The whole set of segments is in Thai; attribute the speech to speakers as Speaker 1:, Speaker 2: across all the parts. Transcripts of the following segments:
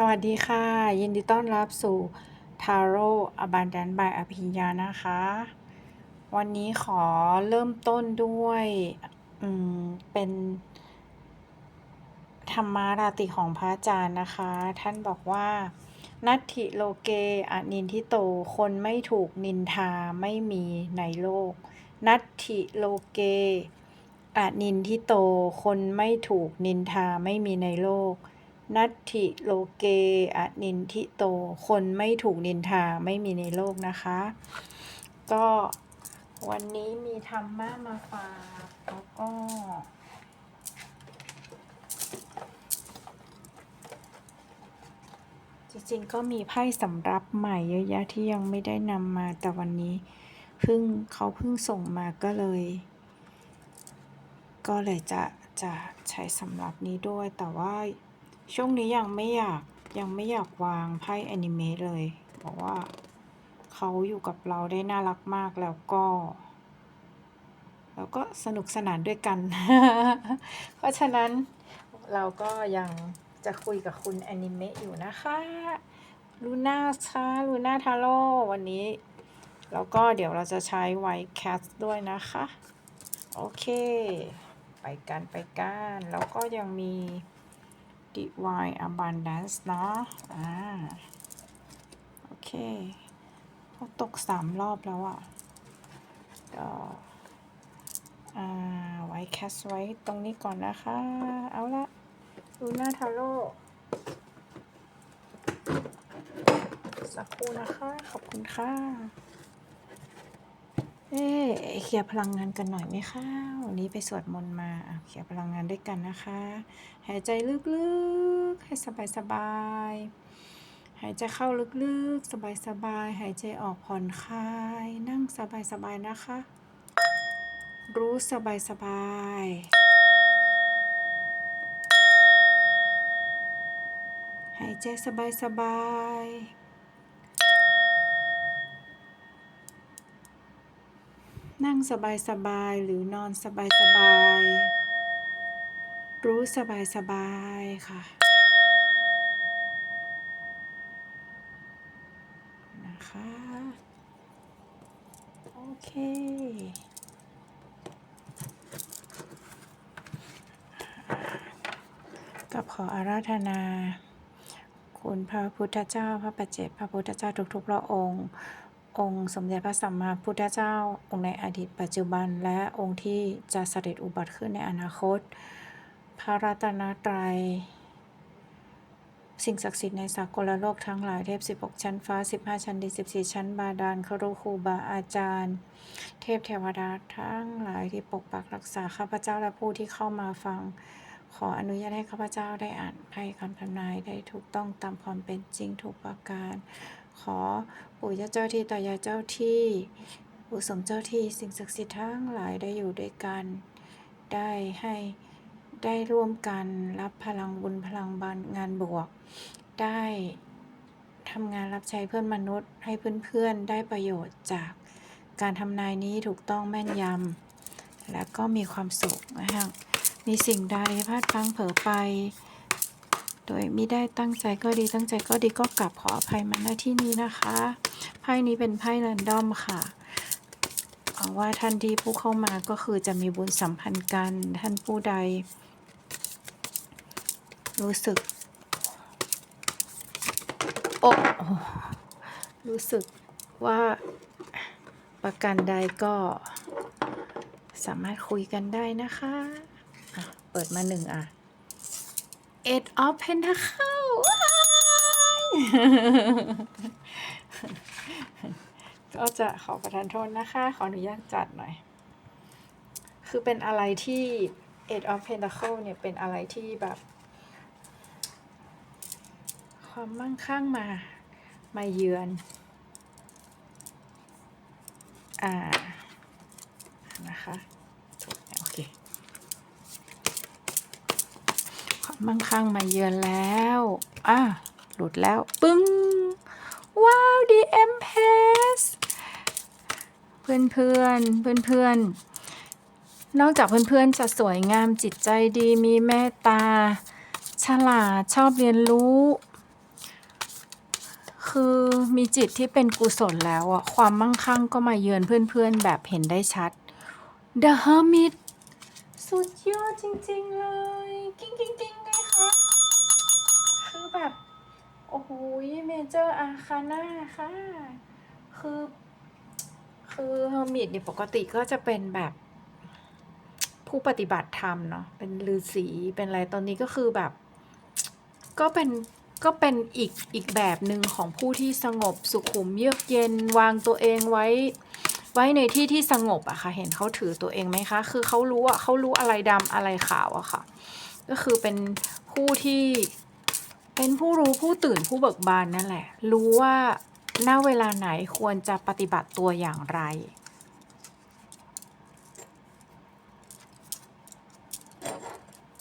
Speaker 1: สวัสดีค่ะ ยินดีต้อนรับสู่ Taro Abundant by อภิญญานะคะ วันนี้ขอเริ่มต้นด้วยอืมเป็นธรรมาราติของพระอาจารย์นะคะ ท่านบอกว่า นัตถิโลเกอนินทิโตคนไม่ถูกนินทาไม่มีในโลก นัตถิโลเกอนินทิโตคนไม่ถูกนินทาไม่มีในโลก นัตถิโลเกอนินทิโต คนไม่ถูกนินทาไม่มีในโลกนะคะ ก็วันนี้มีธรรมะมาฝากแล้วก็จริงๆก็มีไพ่สำรับใหม่เยอะแยะที่ยังไม่ได้นำมาแต่วันนี้เพิ่งเขาเพิ่งส่งมาก็เลย ก็เลยจะจะใช้สำรับนี้ด้วยแต่ว่า ช่วงนี้ยังไม่อยากยังไม่อยากวางไพ่แอนิเมะเลยเพราะว่าเขาอยู่กับเราได้น่ารักมากแล้วก็ แล้วก็สนุกสนานด้วยกัน เพราะฉะนั้นเราก็ยังจะคุยกับคุณแอนิเมะอยู่นะคะลูน่าชาลูน่าทาโร่วันนี้ แล้วก็เดี๋ยวเราจะใช้ไวท์แคทด้วยนะคะ โอเค ไปกันไปกัน แล้วก็ยังมี Divine Abundance เนาะอ่าโอเคเขาตกสามรอบแล้วอะ่ะก็อ่าไว้แคสไว้ตรงนี้ก่อนนะคะ เอาละลูหน่าทาโร่สักครู่นะคะ ขอบคุณค่ะ เอ๊เคลียร์พลังงานกันหน่อยไหมคะวันนี้ไปสวดมนต์มาเคลียร์พลังงานด้วยกันนะคะ หายใจลึกๆ ให้สบายๆ หายใจเข้าลึกๆ สบายๆ หายใจออกผ่อนคลาย นั่งสบายๆ นะคะ รู้สบายๆ หายใจสบายๆ นั่งสบายๆหรือนอนสบายๆรู้สบายๆค่ะนะคะโอเคกับขออาราธนา คุณพระพุทธเจ้า พระปัจเจกพระพุทธเจ้าทุกๆพระองค์ องค์สมเด็จพระสัมมาพุทธเจ้า องค์ในอดีตปัจจุบัน และองค์ที่จะเสด็จอุบัติขึ้นในอนาคต พระรัตนตรัย สิ่งศักดิ์สิทธิ์ในสากลโลกทั้งหลายเทพ 16 ชั้นฟ้า 15 ชั้นดิน14 ชั้นบาดาลครูครูบาอาจารย์ เทพเทวดาทั้งหลายที่ปกปักรักษาข้าพเจ้าและผู้ที่เข้ามาฟังขออนุญาตให้ข้าพเจ้าได้อ่านไพ่คำทำนายได้ถูกต้องตามความเป็นจริงทุกประการ ขอ ปู่ย่าเจ้าที่ตายายเจ้าที่ปู่สมเจ้าที่สิ่งศักดิ์สิทธิ์ทั้งหลายได้อยู่ด้วยกัน ได้ให้ได้ร่วมกันรับพลังบุญพลังบานงานบวก ได้ทำงานรับใช้เพื่อนมนุษย์ ให้เพื่อนๆได้ประโยชน์จากการทำนายนี้ถูกต้องแม่นยำและก็มีความสุขนะคะมีสิ่งใดพลาดพลั้งเผลอไป โดยไม่ได้ตั้งใจก็ดีตั้งใจก็ดีก็กลับขออภัยมาณที่นี้นะคะไพ่นี้เป็นไพ่แรนดอมค่ะหวังว่าท่านที่ผู้เข้ามาก็คือจะมีบุญสัมพันธ์กัน ท่านผู้ใด รู้สึกโอ้รู้สึกว่าประกันใดก็สามารถคุยกันได้นะคะะเปิดมาหนึ่งอะ Eight of Pentacle ว้าก็จะขอประทานโทษนะคะ ขออนุญาตจัดหน่อย คือเป็นอะไรที่ Eight of Pentacle เนี่ยเป็นอะไรที่แบบ ความมั่งคั่งมา มาเยือน อ่า นะคะถูกแล้วโอเค ควา มั่งคั่งมาเยือนแล้วอะหลุดแล้ว ปึ้ง ว้าว DM Pass เพื่อนเพื่อนเพื่อนเพื่อนนอกจากเพื่อนเพื่อนจะสวยงามจิตใจดีมีเมตตา ฉลาดชอบเรียนรู้ คือมีจิตที่เป็นกุศลแล้วอะความมั่งคั่งก็มาเยือนเพื่อนๆแบบเห็นได้ชัด The Hermit สุดยอดจริง ๆ เลย โอ้โหเมเจอร์อาคาน่าค่ะ คือ คือเฮอร์มิตเนี่ยปกติก็จะเป็นแบบ ผู้ปฏิบัติธรรมเนาะ เป็นฤาษีเป็นอะไร ตอนนี้ก็คือแบบ ก็เป็นก็เป็นอีกอีกแบบหนึ่งของผู้ที่สงบสุขุมเยือกเย็นวางตัวเองไว้ ไว้ในที่ที่สงบอะค่ะ เห็นเขาถือตัวเองไหมคะ คือเขารู้อะเขารู้อะไรดำอะไรขาวอะค่ะ ก็คือเป็นผู้ที่ เป็นผู้รู้ผู้ตื่นผู้เบิกบานนั่นแหละ รู้ว่าณเวลาไหนควรจะปฏิบัติตัวอย่างไร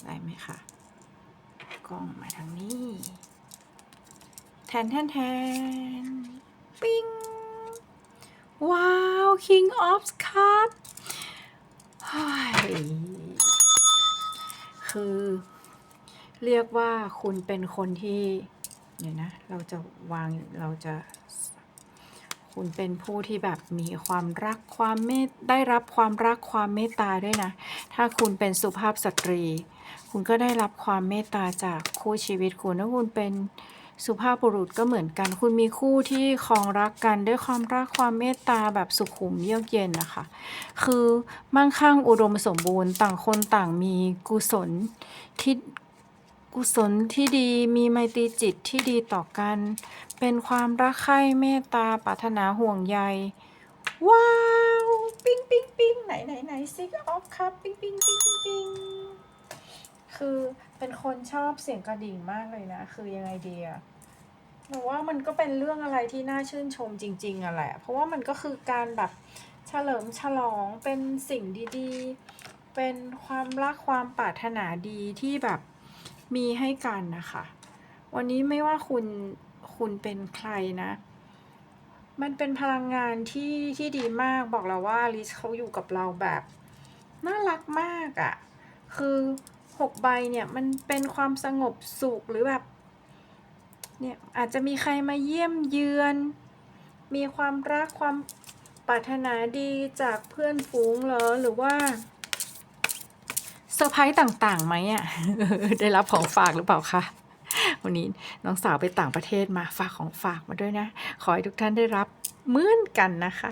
Speaker 1: ได้ไหมคะกล้องมาทางนี้แทนแทนแทนปิ้ง ว้าว King of Cup เฮ้ยคือ เรียกว่าคุณเป็นคนที่เดี๋ยนะ เราจะวางเราจะ คุณเป็นผู้ที่แบบมีความรักความเมตได้รับความรักความเมตตาด้วยนะ ถ้าคุณเป็นสุภาพสตรี คุณก็ได้รับความเมตตาจากคู่ชีวิตคุณถ้าคุณเป็นสุภาพบุรุษก็เหมือนกัน คุณมีคู่ที่ครองรักกันด้วยความรักความเมตตาแบบสุขุมเยือกเย็นนะคะ คือมั่งคั่งอุดมสมบูรณ์ต่างคนต่างมีกุศลที่ กุศลที่ดีมีไมตรีจิตที่ดีต่อกัน เป็นความรักใคร่เมตตาปรารถนาห่วงใย ว้าว ปิ้งปิ้งปิ้งไหนไหนไหนซิกออฟครับ ปิ้งปิ้งปิ้งปิ้งคือเป็นคนชอบเสียงกระดิ่งมากเลยนะ คือยังไงดีอะหนูว่ามันก็เป็นเรื่องอะไรที่น่าชื่นชมจริงๆอะแหละ เพราะว่ามันก็คือการแบบเฉลิมฉลองเป็นสิ่งดีๆ เป็นความรักความปรารถนาดีที่แบบ มีให้กันนะคะ วันนี้ไม่ว่าคุณคุณเป็นใครนะ มันเป็นพลังงานที่ที่ดีมากบอกเราว่าลิซเขาอยู่กับเราแบบน่ารักมากอะ่ะ คือหกใบเนี่ยมันเป็นความสงบสุขหรือแบบเนี่ยอาจจะมีใครมาเยี่ยมเยือน มีความรักความปรารถนาดีจากเพื่อนฝูงเหรอหรือว่า เซอร์ไพรส์ต่างๆไหมอะได้รับของฝากหรือเปล่าคะวันนี้น้องสาวไปต่างประเทศมาฝากของฝากมาด้วยนะ ขอให้ทุกท่านได้รับเหมือนกันนะคะ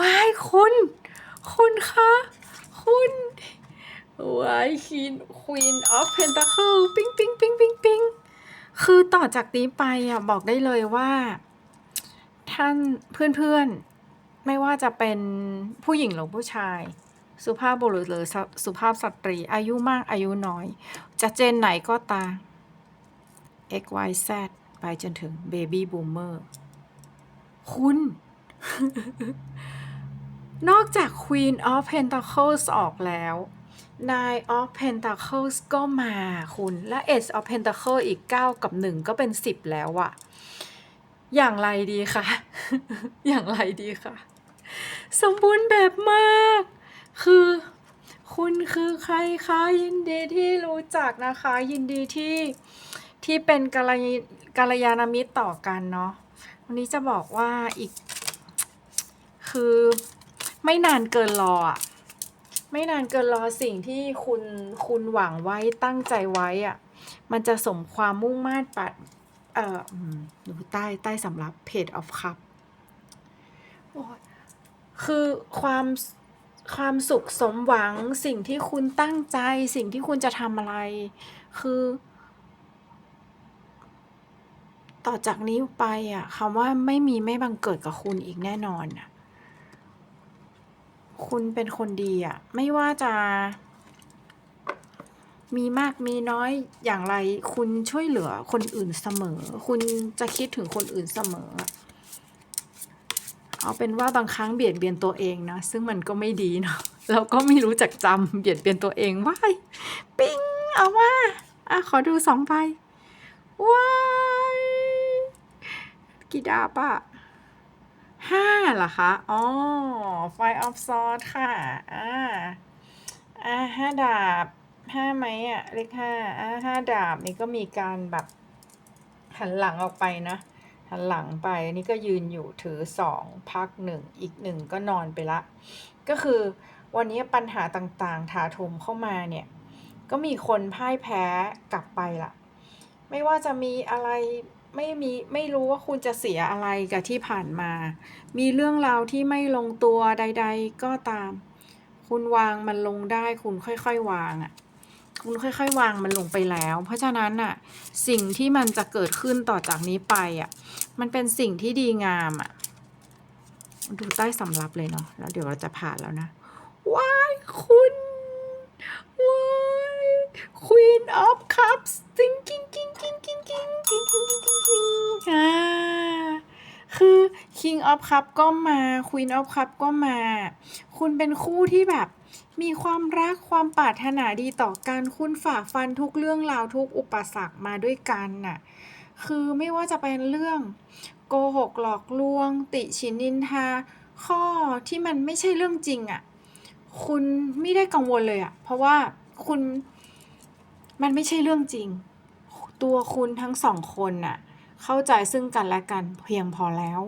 Speaker 1: ว้ายคุณ คุณคะ คุณว้ายคีนควีนออฟเพนตาเคิลปิ้งปิ้งปิ้งปิ้งปิ้งคือต่อจากนี้ไปอะบอกได้เลยว่า ท่านเพื่อนๆ ไม่ว่าจะเป็นผู้หญิงหรือผู้ชาย สุภาพบุรุษหรือสุภาพสตรี อายุมากอายุน้อย จะเจนไหนก็ตาม X Y Z ไปจนถึง Baby Boomer คุณ นอกจาก Queen of Pentacles ออกแล้ว Nine of Pentacles ก็มาคุณและ Ace of Pentacles อีก 9 กับ 1 ก็เป็น 10 แล้วอะอย่างไรดีคะ อย่างไรดีคะ สมบูรณ์แบบมาก คือคุณคือใครคะยินดีที่รู้จักนะคะ ยินดีที่ที่เป็นกัลยกัลยาณมิตรต่อกันเนาะวันนี้จะบอกว่าอีก คือไม่นานเกินรออะไม่นานเกินรอสิ่งที่คุณคุณหวังไว้ตั้งใจไว้อะมันจะสมความมุ่งมา่ปัดเอ่อดูใต้ใต้สำรับ Page of Cup โอ้ยคือความ ความสุขสมหวังสิ่งที่คุณตั้งใจ สิ่งที่คุณจะทำอะไร คือ ต่อจากนี้ไปอะคำว่าไม่มีไม่บังเกิดกับคุณอีกแน่นอนอะคุณเป็นคนดีอะไม่ว่าจะ มีมากมีน้อยอย่างไร คุณช่วยเหลือคนอื่นเสมอ คุณจะคิดถึงคนอื่นเสมอ เอาเป็นว่าบางครั้งเบียดเบียนตัวเองนะ ซึ่งมันก็ไม่ดีเนาะเราก็ไม่รู้จักจำเบียดเบียนตัวเองว้ายปิ้งเอาว่าอะขอดูสองใบว้ายกี่ดาบอะห้าเหรอคะอ๋อ Five of Swords ค่ะอ่าอ่าห้าดาบห้าไหมอะเลขห้าอ่าห้าดาบนี่ก็มีการแบบหันหลังออกไปนะ หันหลังไปนนี้ก็ยืนอยู่ถือสองพักหนึ่งอีกหนึ่งก็นอนไปละ ก็คือวันนี้ปัญหาต่างๆ ถาโถมเข้ามาเนี่ย ก็มีคนพ่ายแพ้กลับไปละไม่ว่าจะมีอะไรไม่มีไม่รู้ว่าคุณจะเสียอะไรกับที่ผ่านมา มีเรื่องราวที่ไม่ลงตัวใด ๆ ก็ตาม คุณวางมันลงได้ คุณค่อยๆวางอะ่ะคุณค่อย ๆ วางมันลงไปแล้ว เพราะฉะนั้นอะสิ่งที่มันจะเกิดขึ้นต่อจากนี้ไปอะ มันเป็นสิ่งที่ดีงามอะดูใต้สำรับเลยเนาะแล้วเดี๋ยวเราจะผ่านแล้วนะว้ายคุณว้าย Queen of Cups จิงกิ้งกิ้งกิ้งกิ้งกิ้งกิ้งกิ้งกิ้งกิ้งอ่าคือ King of Cup ก็มา Queen of Cup ก็มา คุณเป็นคู่ที่แบบ มีความรักความปรารถนาดีต่อกัน คุณฝ่าฟันทุกเรื่องราวทุกอุปสรรคมาด้วยกันน่ะ คือไม่ว่าจะเป็นเรื่องโกหกหลอกลวง ติชินนินทา ข้อที่มันไม่ใช่เรื่องจริงอะ่ะ คุณไม่ได้กังวลเลยอะ่ะ เพราะว่าคุณมันไม่ใช่เรื่องจริง ตัวคุณทั้งสองคนน่ะ เข้าใจซึ่งกันและกันเพียงพอแล้ว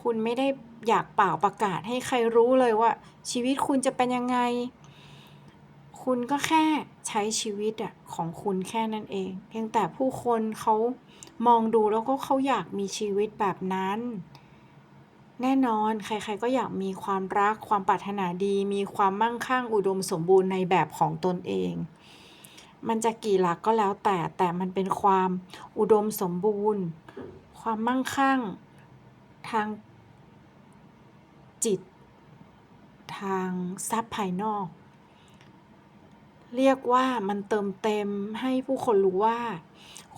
Speaker 1: คุณไม่ได้อยากเป่าประกาศให้ใครรู้เลยว่า ชีวิตคุณจะเป็นยังไง คุณก็แค่ใช้ชีวิตอะของคุณแค่นั้นเอง เพียงแต่ผู้คนเขา มองดูแล้วก็เขาอยากมีชีวิตแบบนั้น แน่นอนใครๆก็อยากมีความรักความปรารถนาดี มีความมั่งคั่งอุดมสมบูรณ์ในแบบของตนเอง มันจะกี่หลักก็แล้วแต่แต่มันเป็นความอุดมสมบูรณ์ ความมั่งคั่ง ทางจิต ทางทรัพย์ภายนอก เรียกว่ามันเติมเต็มให้ผู้คนรู้ว่า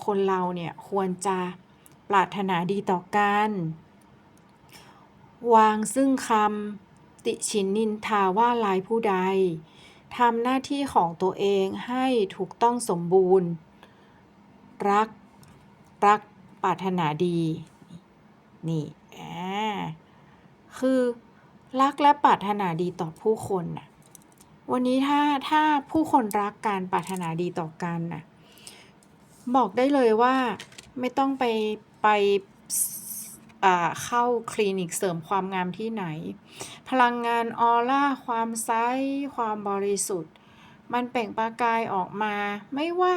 Speaker 1: คนเราเนี่ยควรจะปรารถนาดีต่อกัน วางซึ่งคำติชินนินทาว่าลายผู้ใดทำหน้าที่ของตัวเองให้ถูกต้องสมบูรณ์ รัก รักปรารถนาดี นี่อ่าคือรักและปรารถนาดีต่อผู้คนน่ะวันนี้ถ้าถ้าผู้คนรักการปรารถนาดีต่อกันน่ะ บอกได้เลยว่าไม่ต้องไปไปเข้าคลินิกเสริมความงามที่ไหน พลังงานออร่าความใสความบริสุทธิ์ มันเปล่งประกายออกมาไม่ว่า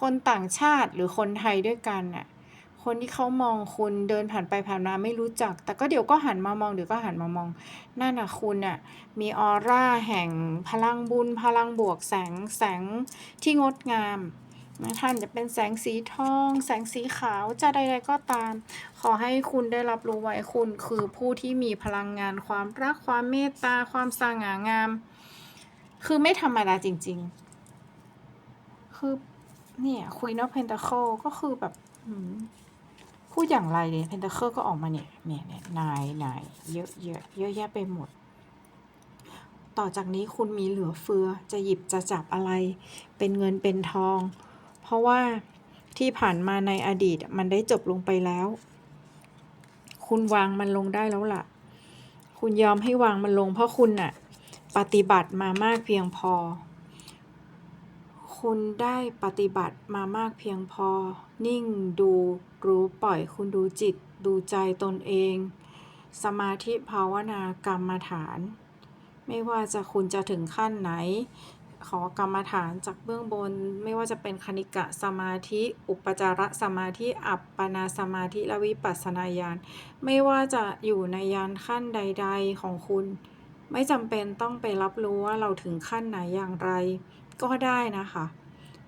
Speaker 1: คนต่างชาติหรือคนไทยด้วยกันน่ะคนที่เขามองคุณเดินผ่านไปผ่านมาไม่รู้จัก แต่ก็เดี๋ยวก็หันมามองเดี๋ยวก็หันมามองนั่นน่ะคุณน่ะมีออร่าแห่งพลังบุญพลังบวกแสงแสงที่งดงาม ท่านจะเป็นแสงสีทอง แสงสีขาวจะใดๆก็ตาม ขอให้คุณได้รับรู้ไว้คุณคือผู้ที่มีพลังงานความรักความเมตตาความสง่างาม คือไม่ธรรมดาจริง ๆ คือเนี่ย Queen of Pentacle ก็คือแบบพูดอย่างไรเนี่ย Pentacle ก็ออกมาเนี่ยเนี่ยเนี่ยนายนายเยอะเยอะเยอะแยะไปหมด ต่อจากนี้คุณมีเหลือเฟือจะหยิบจะจับอะไร เป็นเงินเป็นทอง ราะว่าที่ผ่านมาในอดีตมันได้จบลงไปแล้ว คุณวางมันลงได้แล้วล่ะ คุณยอมให้วางมันลง เพราะคุณน่ะ ปฏิบัติมามากเพียงพอ คุณได้ปฏิบัติมามากเพียงพอ นิ่งดูรู้ปล่อยคุณดูจิต ดูใจตนเอง สมาธิภาวนากรรมฐาน ไม่ว่าจะคุณจะถึงขั้นไหน ขอกรรมฐานจากเบื้องบน ไม่ว่าจะเป็นคณิกะสมาธิ อุปจารสมาธิ อัปปนาสมาธิ และวิปัสสนาญาณ ไม่ว่าจะอยู่ในยานขั้นใด ๆของคุณ ไม่จำเป็นต้องไปรับรู้ว่าเราถึงขั้นไหนอย่างไร ก็ได้นะคะ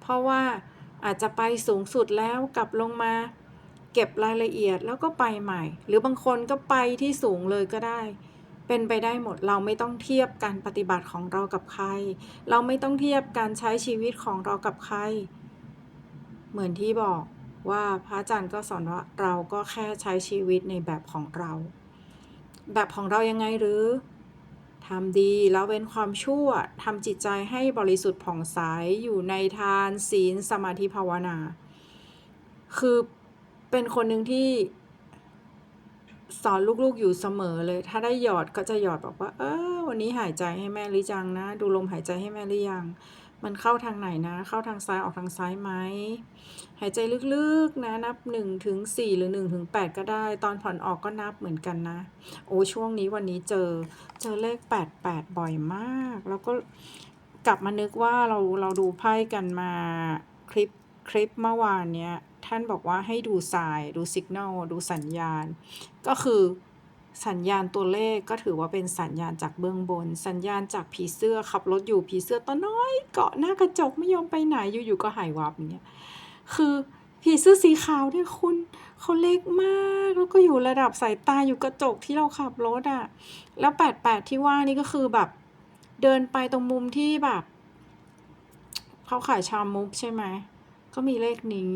Speaker 1: เพราะว่าอาจจะไปสูงสุดแล้วกลับลงมา เก็บรายละเอียดแล้วก็ไปใหม่ หรือบางคนก็ไปที่สูงเลยก็ได้ เป็นไปได้หมดเราไม่ต้องเทียบการปฏิบัติของเรากับใคร เราไม่ต้องเทียบการใช้ชีวิตของเรากับใคร เหมือนที่บอกว่าพระอาจารย์ก็สอนว่าเราก็แค่ใช้ชีวิตในแบบของเรา แบบของเรายังไงหรือทำดีแล้วเว้นความชั่วทำจิตใจให้บริสุทธิ์ผ่องใสอยู่ในทานศีลสมาธิภาวนา คือเป็นคนหนึ่งที่ สอนลูกๆอยู่เสมอเลย ถ้าได้หยอดก็จะหยอดบอกว่า เออวันนี้หายใจให้แม่หรือยังนะ ดูลมหายใจให้แม่หรือยัง มันเข้าทางไหนนะ เข้าทางซ้ายออกทางซ้ายไหมหายใจลึกๆนะนับ1ถึง4หรือ1ถึง8ก็ได้ ตอนผ่อนออกก็นับเหมือนกันนะ โอ้ช่วงนี้วันนี้เจอเจอเลข 88 บ่อยมาก แล้วก็กลับมานึกว่าเราเราดูไพ่กันมาคลิปคลิปเมื่อวานเนี้ย ท่านบอกว่าให้ดูสายดูสัญญาณดูสัญญาณ ก็คือสัญญาณตัวเลขก็ถือว่าเป็นสัญญาณจากเบื้องบน สัญญาณจากผีเสื้อขับรถอยู่ผีเสื้อตัวน้อย เกาะหน้ากระจกไม่ยอมไปไหนอยู่ๆก็หายวับอย่างเงี้ยคือผีเสื้อสีขาวเนี่ยคุณเขาเล็กมากแล้วก็อยู่ระดับสายตาอยู่กระจกที่เราขับรถอะ่ะแล้วแปดแปดที่ว่านี่ก็คือแบบเดินไปตรงมุมที่แบบเขาขายชามมุกใช่ไหมก็มีเลขนี้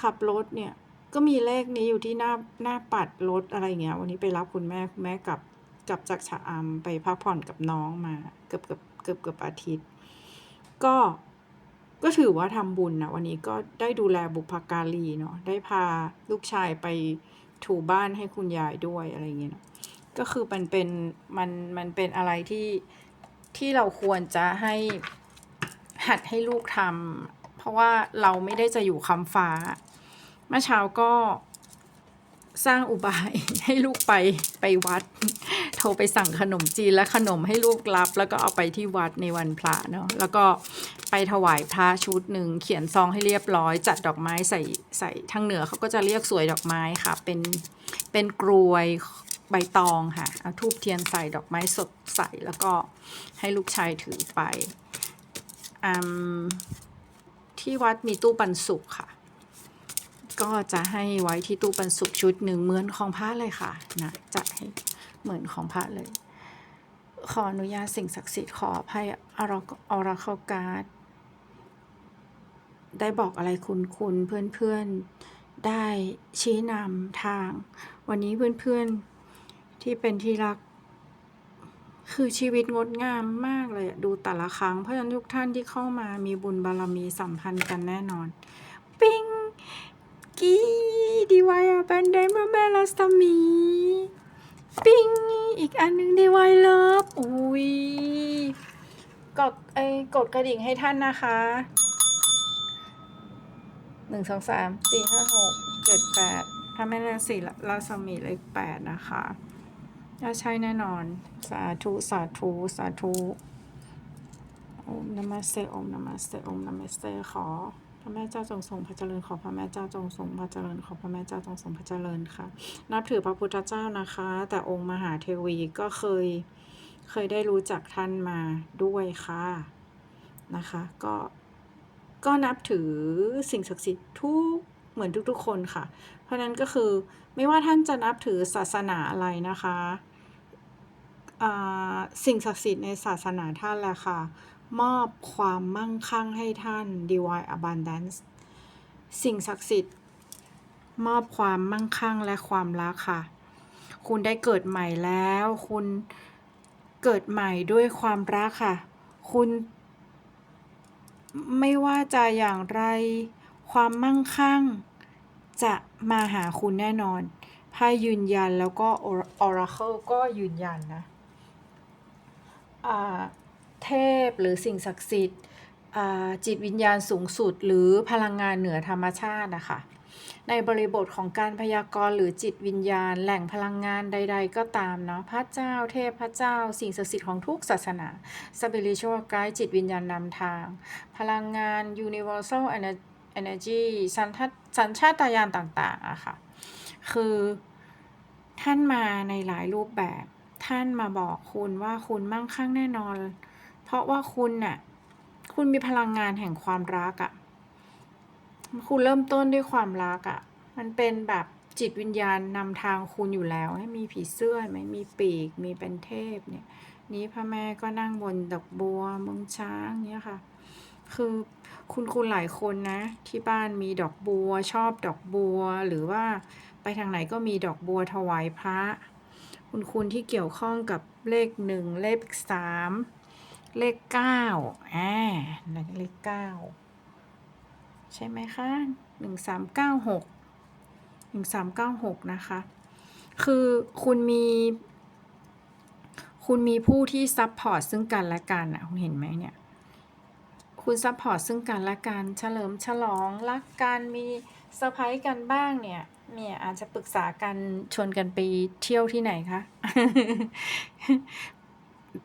Speaker 1: ขับรถเนี่ย ก็มีเลขนี้อยู่ที่หน้าหน้าปัดรถอะไรเงี้ย วันนี้ไปรับคุณแม่คุณแม่กลับกลับจากชะอำไปพักผ่อนกับน้องมาเกือบเกือบเกือบเกือบอาทิตย์ ก็ก็ถือว่าทำบุญนะวันนี้ก็ได้ดูแลบุพการีเนาะได้พาลูกชายไปถูบ้านให้คุณยายด้วยอะไรเงี้ยนะก็คือมันเป็นมันมันเป็นอะไรที่ที่เราควรจะให้หัดให้ลูกทำ เพราะว่าเราไม่ได้จะอยู่คำฟ้า เมื่อเช้าก็สร้างอุบายให้ลูกไปไปวัด โทรไปสั่งขนมจีนและขนมให้ลูกรับ แล้วก็เอาไปที่วัดในวันพระเนาะแล้วก็ไปถวายพระชุดหนึ่งเขียนซองให้เรียบร้อย จัดดอกไม้ใส่ใส่ทางเหนือเขาก็จะเรียกสวยดอกไม้ค่ะ เป็นเป็นกรวยใบตองค่ะเอาทูบเทียนใส่ดอกไม้สดใส่แล้วก็ให้ลูกชายถือไปอืม ที่วัดมีตู้ปันสุกค่ะ ก็จะให้ไว้ที่ตู้ปันสุกชุดหนึ่งเหมือนของพระเลยค่ะนะจัดให้เหมือนของพระเลย ขออนุญาตสิ่งศักดิ์สิทธิ์ขออภัยอรอราเข้าการ์ดได้บอกอะไรคุณคุณเพื่อนเพื่อนๆได้ชี้นำทาง วันนี้เพื่อนเพื่อนๆที่เป็นที่รัก คือชีวิตงดงามมากเลยดูแต่ละครั้ง เพราะฉะนั้นทุกท่านที่เข้ามามีบุญบารมีสัมพันธ์กันแน่นอน ปิ้งกีดีวายอะแบนไดมาแม่ลัสตามีปิ้งอีกอันหนึงดีวายเลิฟอุ้ยกดไอ้กดกระดิ่งให้ท่านนะคะหนึ่งสองสามสี่ห้าหกเจ็ดแปดถ้าไม่ได้สี่ลาสมีเลขแปดนะคะ ถ้าใช่แน่นอน สาธุ สาธุ สาธุโอมนมาสเตโอมนมาสเตโอมนมาสเตขอพระแม่เจ้าจงทรงพระเจริญขอพระแม่เจ้าจงทรงพระเจริญขอพระแม่เจ้าจงทรงพระเจริญค่ะ นับถือพระพุทธเจ้านะคะ แต่องค์มหาเทวีก็เคยเคยได้รู้จักท่านมาด้วยค่ะนะคะ ก็ก็นับถือสิ่งศักดิ์สิทธิ์ทุกเหมือนทุกๆคนค่ะ เพราะนั้นก็คือไม่ว่าท่านจะนับถือศาสนาอะไรนะคะ สิ่งศักดิ์สิทธิ์ในศาสนาท่านแหละค่ะ มอบความมั่งคั่งให้ท่าน divine abundance สิ่งศักดิ์สิทธิ์ มอบความมั่งคั่งและความรักค่ะ คุณได้เกิดใหม่แล้ว คุณเกิดใหม่ด้วยความรักค่ะ คุณ ไม่ว่าจะอย่างไร ความมั่งคั่ง จะมาหาคุณแน่นอนไพ่ยืนยันแล้วก็ Oracle ก็ยืนยันนะ เทพหรือสิ่งศักดิ์สิทธิ์จิตวิญญาณสูงสุด หรือพลังงานเหนือธรรมชาตินะคะในบริบทของการพยากรณ์หรือจิตวิญญาณ แหล่งพลังงานใด ๆ ก็ตามเนาะพระเจ้าเทพพระเจ้า สิ่งศักดิ์สิทธิ์ของทุกศาสนา spiritual guide จิตวิญญาณนำทาง พลังงาน universal ener- energy สัญชาตสัญชาตญาณต่างๆอะค่ะ คือท่านมาในหลายรูปแบบ ท่านมาบอกคุณว่าคุณมั่งคั่งแน่นอน เพราะว่าคุณน่ะ คุณมีพลังงานแห่งความรักอะ่ะ คุณเริ่มต้นด้วยความรักอะ่ะ มันเป็นแบบจิตวิญญาณนำทางคุณอยู่แล้ว ให้มีผีเสื้อไหมมีปีก มีเป็นเทพเนี่ย นี้พระแม่ก็นั่งบนดอกบัวมองช้างเนี่ยค่ะ คือคุณคุณหลายคนนะ ที่บ้านมีดอกบัวชอบดอกบัวหรือว่าไปทางไหนก็มีดอกบัวถวายพระ คุณคุณที่เกี่ยวข้องกับเลขหนึ่งเลขสามเลขเก้าอ่าเลขเก้าใช่ไหมคะหนึ่งสามเก้าหกหนึ่งสามเก้าหกนะคะ คือคุณมี คุณมีผู้ที่ซัพพอร์ตซึ่งกันและกันอะคุณเห็นไหมเนี่ย คุคุณซัพพอร์ตซึ่งกันและกัน เฉลิมฉลองรักกันมีเซอร์ไพรส์กันบ้างเนี่ย เนี่ยอาจจะปรึกษากันชวนกันไปเที่ยวที่ไหนคะ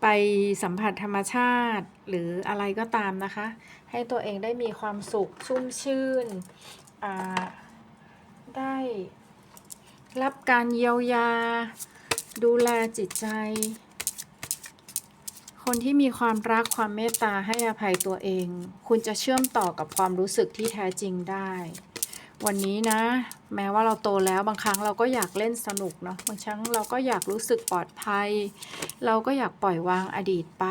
Speaker 1: ไปสัมผัสธรรมชาติหรืออะไรก็ตามนะคะ ให้ตัวเองได้มีความสุขชุ่มชื่น ได้รับการเยียวยา ดูแลจิตใจ คนที่มีความรักความเมตตาให้อภัยตัวเอง คุณจะเชื่อมต่อกับความรู้สึกที่แท้จริงได้ วันนี้นะ แม้ว่าเราโตแล้วบางครั้งเราก็อยากเล่นสนุกเนาะบางครั้งเราก็อยากรู้สึกปลอดภัย เราก็อยากปล่อยวางอดีตไป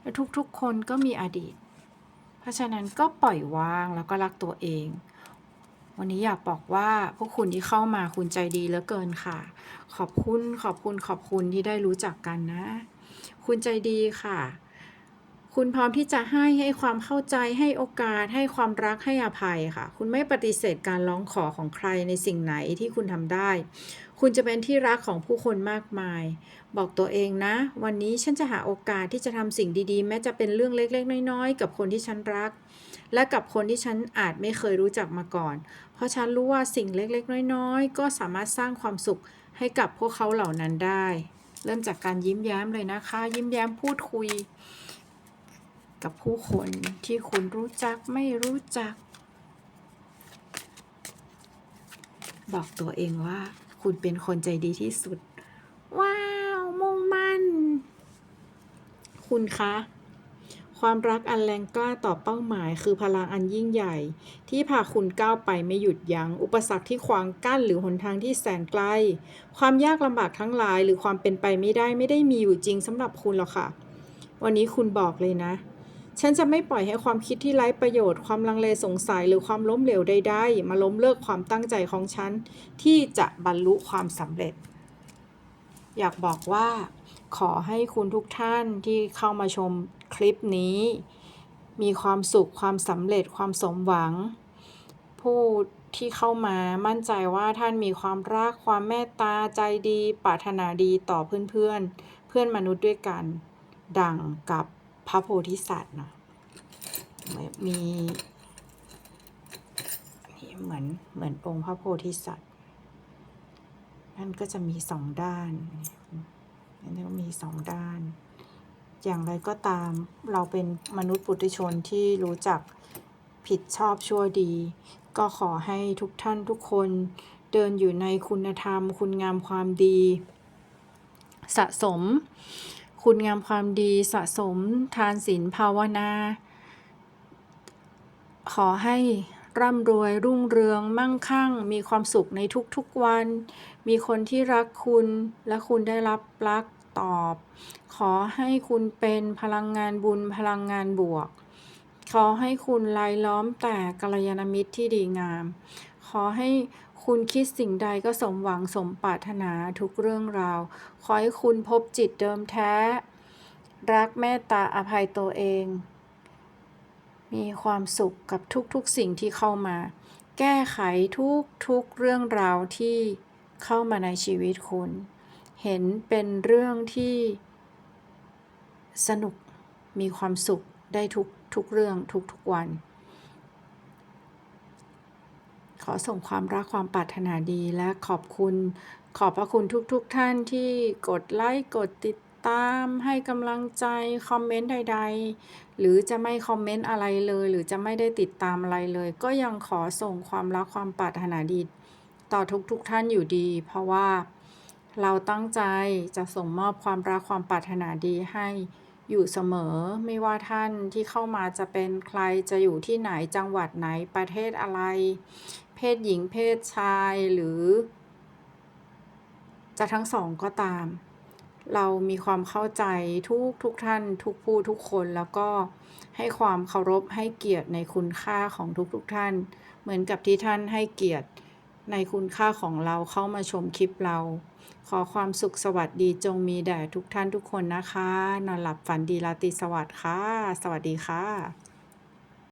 Speaker 1: และทุกๆคนก็มีอดีต เพราะฉะนั้นก็ปล่อยวางแล้วก็รักตัวเอง วันนี้อยากบอกว่าพวกคุณที่เข้ามาคุณใจดีเหลือเกินค่ะ ขอบคุณขอบคุณขอบคุณที่ได้รู้จักกันนะ คุณใจดีค่ะ คุณพร้อมที่จะให้ให้ความเข้าใจให้โอกาสให้ความรักให้อภัยค่ะ คุณไม่ปฏิเสธการร้องขอของใครในสิ่งไหนที่คุณทำได้ คุณจะเป็นที่รักของผู้คนมากมาย บอกตัวเองนะ วันนี้ฉันจะหาโอกาสที่จะทำสิ่งดีๆ แม้จะเป็นเรื่องเล็กๆ น้อยๆ กับคนที่ฉันรัก และกับคนที่ฉันอาจไม่เคยรู้จักมาก่อน เพราะฉันรู้ว่าสิ่งเล็กๆ น้อยๆ ก็สามารถสร้างความสุขให้กับพวกเขาเหล่านั้นได้ เริ่มจากการยิ้มแย้มเลยนะคะ ยิ้มแย้มพูดคุย กับผู้คนที่คุณรู้จักไม่รู้จัก บอกตัวเองว่า คุณเป็นคนใจดีที่สุด ว้าว มุ่งมั่น คุณคะความรักอันแรงกล้าต่อเป้าหมายคือพลังอันยิ่งใหญ่ ที่พาคุณก้าวไปไม่หยุดยัง้งอุปสรรคที่ขวางกั้นหรือหนทางที่แสนไกล ความยากลำบากทั้งหลายหรือความเป็นไปไม่ได้ไม่ได้มีอยู่จริงสำหรับคุณหรอกค่ะ วันนี้คุณบอกเลยนะ ฉันจะไม่ปล่อยให้ความคิดที่ไร้ประโยชน์ ความลังเลสงสัยหรือความล้มเหลวใดๆ มาล้มเลิกความตั้งใจของฉัน ที่จะบรรลุความสำเร็จ อยากบอกว่า ขอให้คุณทุกท่านที่เข้ามาชมคลิปนี้ มีความสุขความสำเร็จความสมหวัง ผู้ที่เข้ามามั่นใจว่าท่านมีความรักความเมตตาใจดีปรารถนาดีต่อเพื่อนๆเพื่อนมนุษย์ด้วยกัน ดังกับ พระโพธิสัตว์เนาะมีเหมือนเหมือนองค์พระโพธิสัตว์นั่นก็จะมีสองด้านอันนี้ก็มีสองด้าน อย่างไรก็ตามเราเป็นมนุษย์ปุถุชนที่รู้จักผิดชอบชั่วดี ก็ขอให้ทุกท่านทุกคนเดินอยู่ในคุณธรรม คุณงามความดี สะสม คุณงามความดีสะสม ทานศีลภาวนา ขอให้ร่ำรวยรุ่งเรืองมั่งคั่ง มีความสุขในทุกๆวัน มีคนที่รักคุณและคุณได้รับรักตอบ ขอให้คุณเป็นพลังงานบุญพลังงานบวก ขอให้คุณลายล้อมแต่กัลยาณมิตรที่ดีงาม อให้คุณคิดสิ่งใดก็สมหวังสมปรารถนาทุกเรื่องราว ขอให้คุณพบจิตเดิมแท้ รักเมตตาอภัยตัวเอง มีความสุขกับทุกๆสิ่งที่เข้ามา แก้ไขทุกๆเรื่องราวที่เข้ามาในชีวิตคุณ เห็นเป็นเรื่องที่สนุกมีความสุขได้ทุกทุกเรื่องทุกๆวัน ขอส่งความรักความปรารถนาดีและขอบคุณ ขอบพระคุณทุกๆทท่านที่กดไลค์กดติดตามให้กำลังใจ คอมเมนต์ใด ๆ หรือจะไม่คอมเมนต์อะไรเลย หรือจะไม่ได้ติดตามอะไรเลย ก็ยังขอส่งความรักความปรารถนาดีต่อทุกๆทท่านอยู่ดี เพราะว่าเราตั้งใจจะส่งมอบความรักความปรารถนาดีให้อยู่เสมอไม่ว่าท่านที่เข้ามาจะเป็นใครจะอยู่ที่ไหนจังหวัดไหนประเทศอะไร เพศหญิงเพศชายหรือ จะทั้งสองก็ตาม เรามีความเข้าใจทุกทุกท่าน ทุกผู้ทุกคนแล้วก็ให้ความเคารพให้เกียรติในคุณค่าของทุกทุกท่าน เหมือนกับที่ท่านให้เกียรติในคุณค่าของเราเข้ามาชมคลิปเรา ขอความสุขสวัสดีจงมีแด่ทุกท่านทุกคนนะคะ นอนหลับฝันดีราตรีสวัสดิ์ค่ะ สวัสดีค่ะ